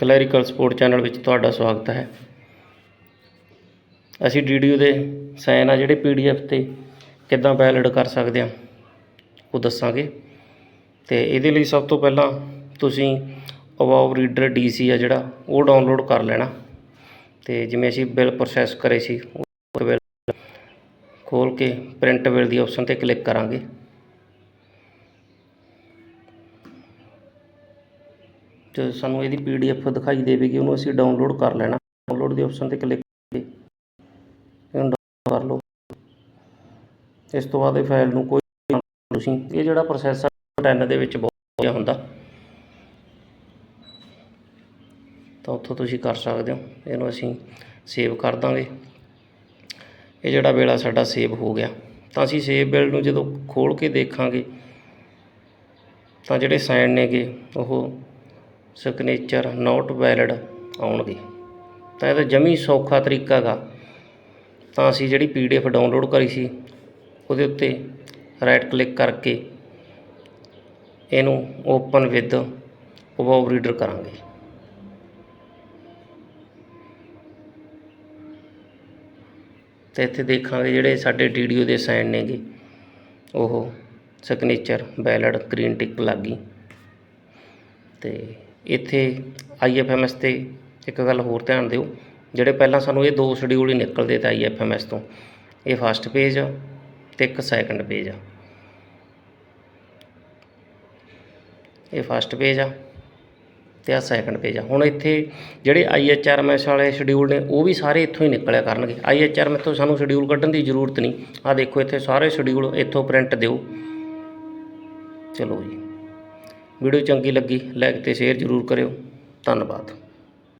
Clerical support channel ਵਿੱਚ ਤੁਹਾਡਾ ਸਵਾਗਤ ਹੈ। ਅਸੀਂ ਵੀਡੀਓ ਦੇ ਸਾਈਨ ਆ ਜਿਹੜੇ ਪੀਡੀਐਫ ਤੇ ਕਿੱਦਾਂ ਵੈਲਿਡ ਕਰ ਸਕਦੇ ਹਾਂ ਉਹ ਦੱਸਾਂਗੇ। ਤੇ ਇਹਦੇ ਲਈ ਸਭ ਤੋਂ ਪਹਿਲਾਂ ਤੁਸੀਂ ਅਵਾਵ ਰੀਡਰ ਡੀਸੀ ਆ ਜਿਹੜਾ, ਉਹ ਡਾਊਨਲੋਡ ਕਰ ਲੈਣਾ। ਤੇ ਜਿਵੇਂ ਅਸੀਂ ਬਿੱਲ ਪ੍ਰੋਸੈਸ ਕਰੇ ਸੀ, ਉਹ ਬਿੱਲ ਖੋਲ ਕੇ ਪ੍ਰਿੰਟ ਬਿੱਲ ਦੀ ਆਪਸ਼ਨ ਤੇ ਕਲਿੱਕ ਕਰਾਂਗੇ। ਤੇ ਸਾਨੂੰ ਇਹਦੀ ਪੀਡੀਐਫ ਦਿਖਾਈ ਦੇਵੇਗੀ, ਉਹਨੂੰ ਅਸੀਂ ਡਾਊਨਲੋਡ ਕਰ ਲੈਣਾ। ਡਾਊਨਲੋਡ ਦੇ ਆਪਸ਼ਨ ਤੇ ਕਲਿੱਕ ਕਰਕੇ ਡਾਊਨਲੋਡ ਕਰ ਲਓ। ਇਸ ਤੋਂ ਬਾਅਦ ਇਹ ਫਾਈਲ ਨੂੰ ਕੋਈ ਤੁਸੀਂ ਇਹ ਜਿਹੜਾ ਪ੍ਰੋਸੈਸ ਆ 10 ਦੇ ਵਿੱਚ ਬਹੁਤ ਵਧੀਆ ਹੁੰਦਾ। ਤਾਂ ਉੱਥੋਂ ਤੁਸੀਂ ਕਰ ਸਕਦੇ ਹੋ। ਇਹਨੂੰ ਅਸੀਂ ਸੇਵ ਕਰ ਦਾਂਗੇ। ਇਹ ਜਿਹੜਾ ਵੇਲਾ ਸਾਡਾ ਸੇਵ ਹੋ ਗਿਆ। ਤਾਂ ਅਸੀਂ ਸੇਵ ਬਿਲ ਨੂੰ ਜਦੋਂ ਖੋਲ ਕੇ ਦੇਖਾਂਗੇ, ਤਾਂ ਜਿਹੜੇ ਸਾਈਨ ਨੇਗੇ, ਉਹ ਸਿਗਨੇਚਰ ਨੋਟ ਵੈਲਿਡ ਆਉਣਗੇ। ਤਾਂ ਇਹਦਾ ਜਮੀ ਸੌਖਾ ਤਰੀਕਾ ਹੈਗਾ ਤਾਂ ਅਸੀਂ ਜਿਹੜੀ ਪੀਡੀਐਫ ਡਾਊਨਲੋਡ ਕਰੀ ਸੀ, ਉਹਦੇ ਉੱਤੇ ਰਾਈਟ ਕਲਿੱਕ ਕਰਕੇ ਇਹਨੂੰ ਓਪਨ ਵਿਦ ਅਬਾਵ ਰੀਡਰ ਕਰਾਂਗੇ। ਤੇ ਇੱਥੇ ਦੇਖਾਂਗੇ ਜਿਹੜੇ ਸਾਡੇ ਵੀਡੀਓ ਦੇ ਸਾਈਨ ਨੇਗੇ, ਉਹ ਸਿਗਨੇਚਰ ਬੈਲਡ ਗ੍ਰੀਨ ਟਿਕ ਲੱਗ ਗਈ। ਤੇ ਇੱਥੇ ਆਈਐਫਐਮਐਸ ਤੇ ਇੱਕ ਗੱਲ ਹੋਰ ਧਿਆਨ ਦਿਓ, ਜਿਹੜੇ ਪਹਿਲਾਂ ਸਾਨੂੰ ਇਹ ਦੋ ਸ਼ਡਿਊਲ ਹੀ ਨਿਕਲਦੇ ਤਾਂ ਆਈਐਫਐਮਐਸ ਤੋਂ। ਇਹ ਫਸਟ ਪੇਜ ਆ ਤੇ ਇੱਕ ਸੈਕੰਡ ਪੇਜ ਆ। ਇਹ ਫਸਟ ਪੇਜ ਆ ਤੇ ਆ ਸੈਕੰਡ ਪੇਜ ਆ। ਹੁਣ ਇੱਥੇ ਜਿਹੜੇ ਆਈਐਚਆਰਐਮਐਸ ਵਾਲੇ ਸ਼ਡਿਊਲ ਨੇ, ਉਹ ਵੀ ਸਾਰੇ ਇੱਥੋਂ ਹੀ ਨਿਕਲਿਆ ਕਰਨਗੇ। ਆਈਐਚਆਰਐਮ ਤੋਂ ਸਾਨੂੰ ਸ਼ਡਿਊਲ ਕੱਢਣ ਦੀ ਜ਼ਰੂਰਤ ਨਹੀਂ। ਆ ਦੇਖੋ ਇੱਥੇ ਸਾਰੇ ਸ਼ਡਿਊਲ ਇੱਥੋਂ ਪ੍ਰਿੰਟ ਦਿਓ। ਚਲੋ ਜੀ। ਵੀਡੀਓ ਚੰਗੀ ਲੱਗੀ ਲਾਈਕ ਤੇ ਸ਼ੇਅਰ ਜ਼ਰੂਰ ਕਰਿਓ। ਧੰਨਵਾਦ।